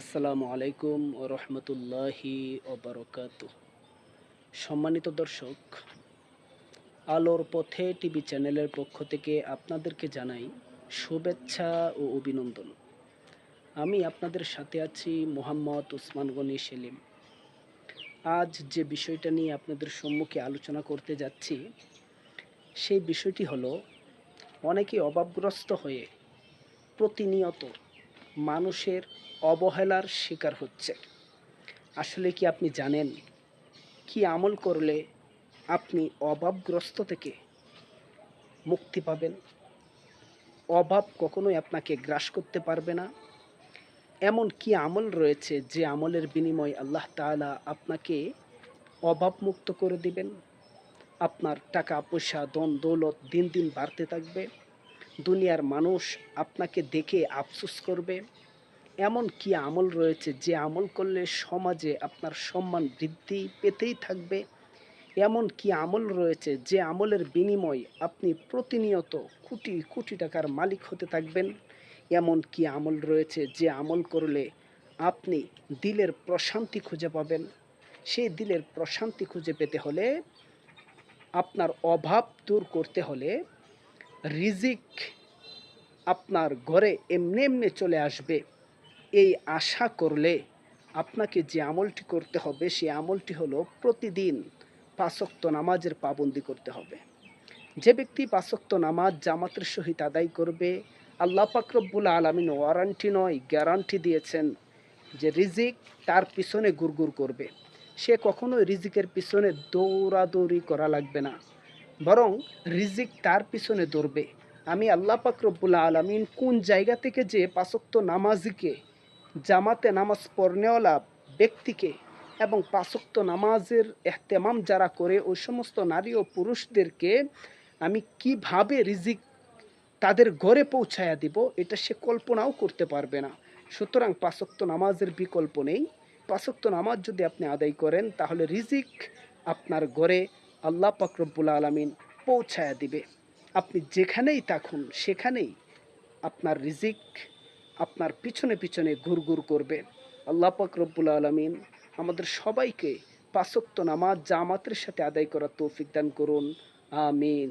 আসসালামু আলাইকুম ও রহমতুল্লাহি ওবরকাত সম্মানিত দর্শক, আলোর পথে টিভি চ্যানেলের পক্ষ থেকে আপনাদেরকে জানাই শুভেচ্ছা ও অভিনন্দন। আমি আপনাদের সাথে আছি মোহাম্মদ ওসমান গনি সেলিম। আজ যে বিষয়টা নিয়ে আপনাদের সম্মুখে আলোচনা করতে যাচ্ছি, সেই বিষয়টি হলো, অনেকে অভাবগ্রস্ত হয়ে প্রতিনিয়ত মানুষের অবহেলার শিকার হচ্ছে। আসলে কি আপনি জানেন কি আমল করলে আপনি অভাবগ্রস্ত থেকে মুক্তি পাবেন? অভাব কখনোই আপনাকে গ্রাস করতে পারবে না। এমন কি আমল রয়েছে যে আমলের বিনিময়ে আল্লাহ তাআলা আপনাকে অভাবমুক্ত করে দিবেন? আপনার টাকা, পয়সা দন দৌলত দিন দিন বাড়তে থাকবে। দুনিয়ার মানুষ আপনাকে দেখে আফসোস করবে। এমন কি আমল রয়েছে যে আমল করলে সমাজে আপনার সম্মান বৃদ্ধি পেতেই থাকবে? এমন কি আমল রয়েছে যে আমলের বিনিময়ে আপনি প্রতিনিয়ত কোটি কোটি টাকার মালিক হতে থাকবেন? এমন কি আমল রয়েছে যে আমল করলে আপনি দিলের প্রশান্তি খুঁজে পাবেন? সেই দিলের প্রশান্তি খুঁজে পেতে হলে আপনার অভাব দূর করতে হলে রিজিক আপনার ঘরে এমনি এমনি চলে আসবে। এই আশা করলে আপনাকে যে আমলটি করতে হবে সেই আমলটি হলো প্রতিদিন পাঁচক্ত নামাজের পাবন্দি করতে হবে। যে ব্যক্তি পাঁচক্ত নামাজ জামাতের সহিত আদায় করবে, আল্লাহ পাকরব্বুল আলমিন ওয়ারান্টি নয়, গ্যারান্টি দিয়েছেন যে রিজিক তার পিছনে গুড়গুড় করবে। সে কখনোই রিজিকের পিছনে দৌড়াদৌড়ি করা লাগবে না। বরং রিজিক তার পিছনে দৌড়বে আমি আল্লাহ পাকরব্বুল আলমিন কোন জায়গা থেকে যে পাঁচক্ত নামাজিকে, জামাতে নামাজ পড়নেওয়ালা ব্যক্তিকে এবং পাঁচক্ত নামাজের এহতেমাম যারা করে ওই সমস্ত নারী ও পুরুষদেরকে আমি কীভাবে রিজিক তাদের ঘরে পৌঁছায়া দিব, এটা সে কল্পনাও করতে পারবে না। সুতরাং পাঁচক্ত নামাজের বিকল্প নেই। পাঁচক্ত নামাজ যদি আপনি আদায় করেন, তাহলে রিজিক আপনার ঘরে আল্লাহ পাকরব্বুল আলমিন পৌঁছায়া দিবে। আপনি যেখানেই থাকুন, সেখানেই আপনার রিজিক আপনার পিছনে পিছনে ঘুরঘুর করবে। আল্লাহ পাকরব্বুল আলমিন আমাদের সবাইকে পাশক্ত নামাজ জামাতের সাথে আদায় করার তৌফিক দান করুন। আমিন।